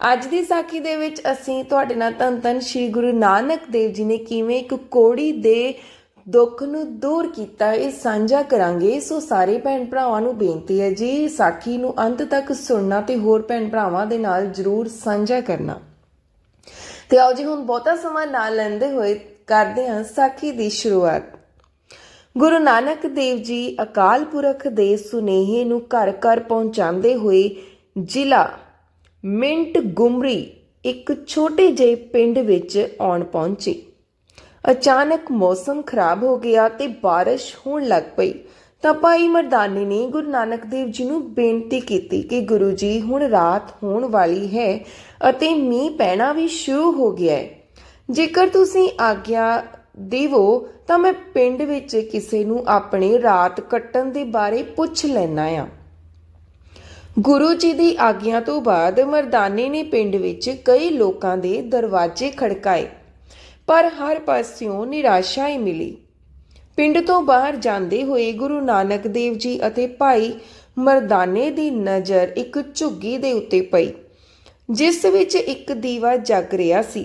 ਅੱਜ ਦੀ ਸਾਖੀ ਦੇ ਵਿੱਚ ਅਸੀਂ ਤੁਹਾਡੇ ਨਾਲ ਧੰਨ ਧੰਨ ਸ਼੍ਰੀ ਗੁਰੂ ਨਾਨਕ ਦੇਵ ਜੀ ਨੇ ਕਿਵੇਂ ਇੱਕ ਕੋੜੀ ਦੇ ਦੁੱਖ ਨੂੰ ਦੂਰ ਕੀਤਾ ਇਹ ਸਾਂਝਾ ਕਰਾਂਗੇ। ਸੋ ਸਾਰੇ ਭੈਣ ਭਰਾਵਾਂ ਨੂੰ ਬੇਨਤੀ ਹੈ ਜੀ, ਸਾਖੀ ਨੂੰ ਅੰਤ ਤੱਕ ਸੁਣਨਾ ਤੇ ਹੋਰ ਭੈਣ ਭਰਾਵਾਂ ਦੇ ਨਾਲ ਜਰੂਰ ਸਾਂਝਾ ਕਰਨਾ। ਤੇ ਆਓ ਜੀ, ਹੁਣ ਬਹੁਤਾ ਸਮਾਂ ਨਾ ਲੈਂਦੇ ਹੋਏ ਕਰਦੇ ਹਾਂ ਸਾਖੀ ਦੀ ਸ਼ੁਰੂਆਤ। ਗੁਰੂ ਨਾਨਕ ਦੇਵ ਜੀ ਅਕਾਲ ਪੁਰਖ ਦੇ ਸੁਨੇਹੇ ਨੂੰ ਘਰ ਘਰ ਪਹੁੰਚਾਉਂਦੇ ਹੋਏ ਜ਼ਿਲ੍ਹਾ ਮਿੰਟ ਗੁਮਰੀ ਇੱਕ ਛੋਟੇ ਜਿਹੇ ਪਿੰਡ ਵਿੱਚ ਆਉਣ ਪਹੁੰਚੇ। ਅਚਾਨਕ ਮੌਸਮ ਖਰਾਬ ਹੋ ਗਿਆ ਤੇ ਬਾਰਿਸ਼ ਹੋਣ ਲੱਗ ਪਈ। ਤਾਂ ਭਾਈ ਮਰਦਾਨੇ ਨੇ ਗੁਰੂ ਨਾਨਕ ਦੇਵ ਜੀ ਨੂੰ ਬੇਨਤੀ ਕੀਤੀ ਕਿ ਗੁਰੂ ਜੀ, ਹੁਣ ਰਾਤ ਹੋਣ ਵਾਲੀ ਹੈ ਅਤੇ ਮੀਂਹ ਪੈਣਾ ਵੀ ਸ਼ੁਰੂ ਹੋ ਗਿਆ ਹੈ। ਜੇਕਰ ਤੁਸੀਂ ਆਗਿਆ ਦੇਵੋ, ਤਾਂ ਮੈਂ ਪਿੰਡ ਵਿੱਚ ਕਿਸੇ ਨੂੰ ਆਪਣੇ ਰਾਤ ਕੱਟਣ ਦੇ ਬਾਰੇ ਪੁੱਛ ਲੈਣਾ ਆ ਗੁਰੂ ਜੀ ਦੀ ਆਗਿਆ ਤੋਂ ਬਾਅਦ ਮਰਦਾਨੇ ਨੇ ਪਿੰਡ ਵਿੱਚ ਕਈ ਲੋਕਾਂ ਦੇ ਦਰਵਾਜ਼ੇ ਖੜਕਾਏ, ਪਰ ਹਰ ਪਾਸਿਓਂ ਨਿਰਾਸ਼ਾ ਹੀ ਮਿਲੀ। ਪਿੰਡ ਤੋਂ ਬਾਹਰ ਜਾਂਦੇ ਹੋਏ ਗੁਰੂ ਨਾਨਕ ਦੇਵ ਜੀ ਅਤੇ ਭਾਈ ਮਰਦਾਨੇ ਦੀ ਨਜ਼ਰ ਇੱਕ ਝੁੱਗੀ ਦੇ ਉੱਤੇ ਪਈ, ਜਿਸ ਵਿੱਚ ਇੱਕ ਦੀਵਾ ਜਗ ਰਿਹਾ ਸੀ।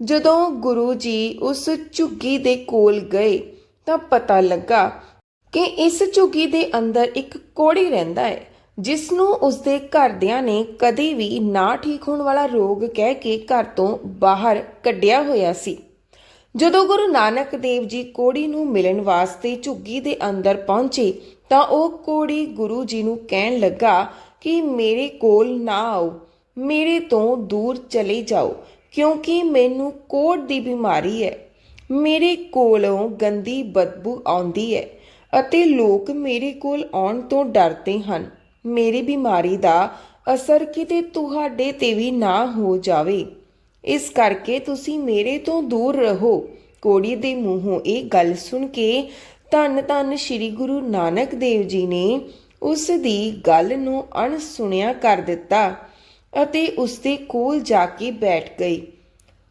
ਜਦੋਂ ਗੁਰੂ ਜੀ ਉਸ ਝੁੱਗੀ ਦੇ ਕੋਲ ਗਏ ਤਾਂ ਪਤਾ ਲੱਗਾ ਕਿ ਇਸ ਝੁੱਗੀ ਦੇ ਅੰਦਰ ਇੱਕ ਕੋੜੀ ਰਹਿੰਦਾ ਹੈ। ਜਿਸ ਨੂੰ ਉਸਦੇ ਘਰਦਿਆਂ ਨੇ ਕਦੇ ਵੀ ਨਾ ਠੀਕ ਹੋਣ ਵਾਲਾ ਰੋਗ ਕਹਿ ਕੇ ਘਰ ਤੋਂ ਬਾਹਰ ਕੱਢਿਆ ਹੋਇਆ ਸੀ। ਜਦੋਂ ਗੁਰੂ ਨਾਨਕ ਦੇਵ ਜੀ ਕੋੜੀ ਨੂੰ ਮਿਲਣ ਵਾਸਤੇ ਝੁੱਗੀ ਦੇ ਅੰਦਰ ਪਹੁੰਚੇ, ਤਾਂ ਉਹ ਕੋੜੀ ਗੁਰੂ ਜੀ ਨੂੰ ਕਹਿਣ ਲੱਗਾ ਕਿ ਮੇਰੇ ਕੋਲ ਨਾ ਆਓ, ਮੇਰੇ ਤੋਂ ਦੂਰ ਚਲੇ ਜਾਓ, ਕਿਉਂਕਿ ਮੈਨੂੰ ਕੋੜ ਦੀ ਬਿਮਾਰੀ ਹੈ। ਮੇਰੇ ਕੋਲੋਂ ਗੰਦੀ ਬਦਬੂ ਆਉਂਦੀ ਹੈ ਅਤੇ ਲੋਕ ਮੇਰੇ ਕੋਲ ਆਉਣ ਤੋਂ ਡਰਦੇ ਹਨ। ਮੇਰੀ ਬਿਮਾਰੀ ਦਾ ਅਸਰ ਕਿਤੇ ਤੁਹਾਡੇ ਤੇ ਵੀ ਨਾ ਹੋ ਜਾਵੇ। ਇਸ ਕਰਕੇ ਤੁਸੀਂ ਮੇਰੇ ਤੋਂ ਦੂਰ ਰਹੋ। ਕੋੜੀ ਦੇ ਮੂੰਹੋਂ ਇਹ ਗੱਲ ਸੁਣ ਕੇ ਧੰਨ ਧੰਨ ਸ੍ਰੀ ਗੁਰੂ ਨਾਨਕ ਦੇਵ ਜੀ ਨੇ ਉਸ ਦੀ ਗੱਲ ਨੂੰ ਅਣਸੁਣਿਆ ਕਰ ਦਿੱਤਾ ਅਤੇ ਉਸ ਦੇ ਕੋਲ ਜਾ ਕੇ ਬੈਠ ਗਈ।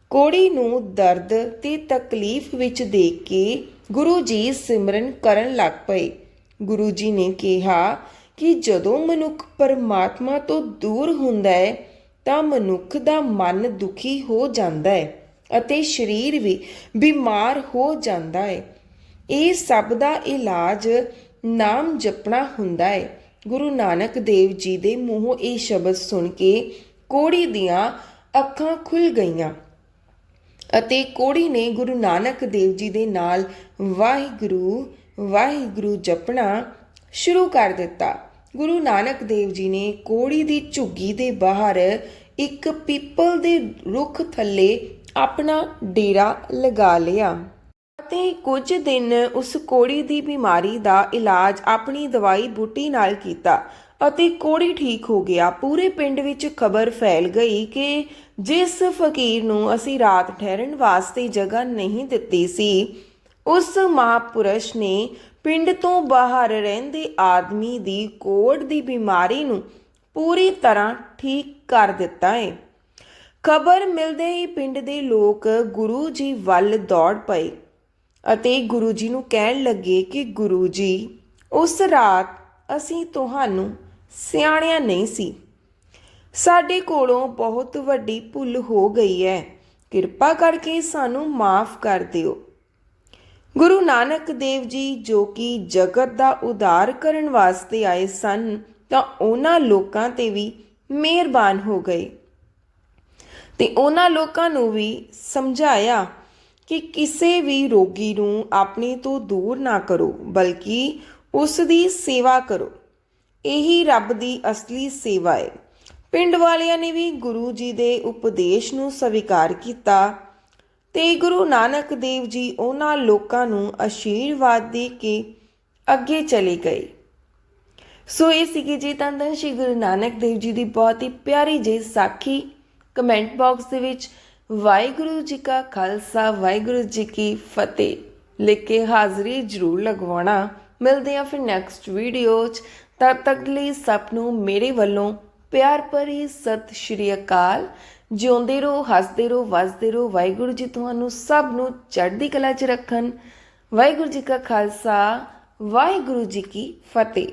ਕੋੜੀ ਨੂੰ ਦਰਦ ਤੇ ਤਕਲੀਫ ਵਿੱਚ ਦੇਖ ਕੇ ਗੁਰੂ ਜੀ ਸਿਮਰਨ ਕਰਨ ਲੱਗ ਪਏ। ਗੁਰੂ ਜੀ ਨੇ ਕਿਹਾ ਕਿ ਜਦੋਂ ਮਨੁੱਖ ਪਰਮਾਤਮਾ ਤੋਂ ਦੂਰ ਹੁੰਦਾ ਹੈ, ਤਾਂ ਮਨੁੱਖ ਦਾ ਮਨ ਦੁਖੀ ਹੋ ਜਾਂਦਾ ਹੈ ਅਤੇ ਸਰੀਰ ਵੀ ਬਿਮਾਰ ਹੋ ਜਾਂਦਾ ਹੈ। ਇਹ ਸਭ ਦਾ ਇਲਾਜ ਨਾਮ ਜਪਣਾ ਹੁੰਦਾ ਹੈ। ਗੁਰੂ ਨਾਨਕ ਦੇਵ ਜੀ ਦੇ ਮੂੰਹੋਂ ਇਹ ਸ਼ਬਦ ਸੁਣ ਕੇ ਕੋੜੀ ਦੀਆਂ ਅੱਖਾਂ ਖੁੱਲ ਗਈਆਂ ਅਤੇ ਕੋੜੀ ਨੇ ਗੁਰੂ ਨਾਨਕ ਦੇਵ ਜੀ ਦੇ ਨਾਲ, ਵਾਹਿਗੁਰੂ ਵਾਹਿਗੁਰੂ ਜਪਣਾ ਸ਼ੁਰੂ ਕਰ ਦਿੱਤਾ। ਗੁਰੂ ਨਾਨਕ ਦੇਵ ਜੀ ਨੇ ਕੋੜੀ ਦੀ ਝੁੱਗੀ ਦੇ ਬਾਹਰ ਇੱਕ ਪੀਪਲ ਦੇ ਰੁੱਖ ਥੱਲੇ ਆਪਣਾ ਡੇਰਾ ਲਗਾ ਲਿਆ ਅਤੇ ਕੁਝ ਦਿਨ ਉਸ ਕੋੜੀ ਦੀ ਬਿਮਾਰੀ ਦਾ ਇਲਾਜ ਆਪਣੀ ਦਵਾਈ ਬੂਟੀ ਨਾਲ ਕੀਤਾ ਅਤੇ ਕੋੜੀ ਠੀਕ ਹੋ ਗਿਆ। ਪੂਰੇ ਪਿੰਡ ਵਿੱਚ ਖਬਰ ਫੈਲ ਗਈ ਕਿ ਜਿਸ ਫਕੀਰ ਨੂੰ ਅਸੀਂ ਰਾਤ ਠਹਿਰਨ ਵਾਸਤੇ ਜਗ੍ਹਾ ਨਹੀਂ ਦਿੱਤੀ ਸੀ, ਉਸ ਮਹਾਪੁਰਸ਼ ਨੇ ਪਿੰਡ ਤੋਂ ਬਾਹਰ ਰਹਿੰਦੇ ਆਦਮੀ ਦੀ ਕੋੜ ਦੀ ਬਿਮਾਰੀ ਨੂੰ ਪੂਰੀ ਤਰ੍ਹਾਂ ਠੀਕ ਕਰ ਦਿੱਤਾ ਹੈ। ਖਬਰ ਮਿਲਦੇ ਹੀ ਪਿੰਡ ਦੇ ਲੋਕ ਗੁਰੂ ਜੀ ਵੱਲ ਦੌੜ ਪਏ ਅਤੇ ਗੁਰੂ ਜੀ ਨੂੰ ਕਹਿਣ ਲੱਗੇ ਕਿ ਗੁਰੂ ਜੀ, ਉਸ ਰਾਤ ਅਸੀਂ ਤੁਹਾਨੂੰ ਸਿਆਣਿਆ ਨਹੀਂ ਸੀ। ਸਾਡੇ ਕੋਲੋਂ ਬਹੁਤ ਵੱਡੀ ਭੁੱਲ ਹੋ ਗਈ ਹੈ। ਕਿਰਪਾ ਕਰਕੇ ਸਾਨੂੰ ਮਾਫ ਕਰ ਦਿਓ। ਗੁਰੂ ਨਾਨਕ ਦੇਵ ਜੀ ਜੋ ਕਿ ਜਗਤ ਦਾ ਉਧਾਰ ਕਰਨ ਵਾਸਤੇ ਆਏ ਸਨ, ਤਾਂ ਉਹਨਾਂ ਲੋਕਾਂ ਤੇ ਵੀ ਮਿਹਰਬਾਨ ਹੋ ਗਏ। ਤੇ ਉਹਨਾਂ ਲੋਕਾਂ ਨੂੰ ਵੀ ਸਮਝਾਇਆ ਕਿ ਕਿਸੇ ਵੀ ਰੋਗੀ ਨੂੰ ਆਪਣੇ ਤੋਂ ਦੂਰ ਨਾ ਕਰੋ, ਬਲਕਿ ਉਸ ਦੀ ਸੇਵਾ ਕਰੋ। ਇਹੀ ਰੱਬ ਦੀ ਅਸਲੀ ਸੇਵਾ ਹੈ ਪਿੰਡ ਵਾਲਿਆਂ ਨੇ ਵੀ ਗੁਰੂ ਜੀ ਦੇ ਉਪਦੇਸ਼ ਨੂੰ ਸਵੀਕਾਰ ਕੀਤਾ। ਤੇ ਗੁਰੂ ਨਾਨਕ ਦੇਵ ਜੀ ਉਹਨਾਂ ਲੋਕਾਂ ਨੂੰ ਆਸ਼ੀਰਵਾਦ ਦੇ ਕੇ ਅੱਗੇ ਚਲੇ ਗਏ। ਸੋ ਇਹ ਸੀਗੀ ਜੀ ਤਾਂ ਤਾਂ ਸ਼੍ਰੀ ਗੁਰੂ ਨਾਨਕ ਦੇਵ ਜੀ ਦੀ ਬਹੁਤ ਹੀ ਪਿਆਰੀ ਜਿਹੀ ਸਾਖੀ ਕਮੈਂਟ ਬਾਕਸ ਦੇ ਵਿੱਚ, ਵਾਹਿਗੁਰੂ ਜੀ ਕਾ ਖਾਲਸਾ, ਵਾਹਿਗੁਰੂ ਜੀ ਕੀ ਫਤਿਹ ਲਿਖ ਕੇ ਹਾਜ਼ਰੀ ਜ਼ਰੂਰ ਲਗਵਾਉਣਾ। ਮਿਲਦੇ ਆ ਫਿਰ ਨੈਕਸਟ ਵੀਡੀਓ 'ਚ। ਤਦ ਤੱਕ ਲਈ ਸਭ ਨੂੰ ਮੇਰੇ ਵੱਲੋਂ ਪਿਆਰ ਭਰੀ ਸਤਿ ਸ਼੍ਰੀ ਅਕਾਲ। ਜਿਉਂਦੇ ਰਹੋ, ਹੱਸਦੇ ਰਹੋ, ਵਸਦੇ ਰਹੋ। ਵਾਹਿਗੁਰੂ ਜੀ ਤੁਹਾਨੂੰ ਸਭ ਨੂੰ ਚੜ੍ਹਦੀ ਕਲਾ 'ਚ ਰੱਖਣ। ਵਾਹਿਗੁਰੂ ਜੀ ਕਾ ਖਾਲਸਾ, ਵਾਹਿਗੁਰੂ ਜੀ ਕੀ ਫਤਿਹ।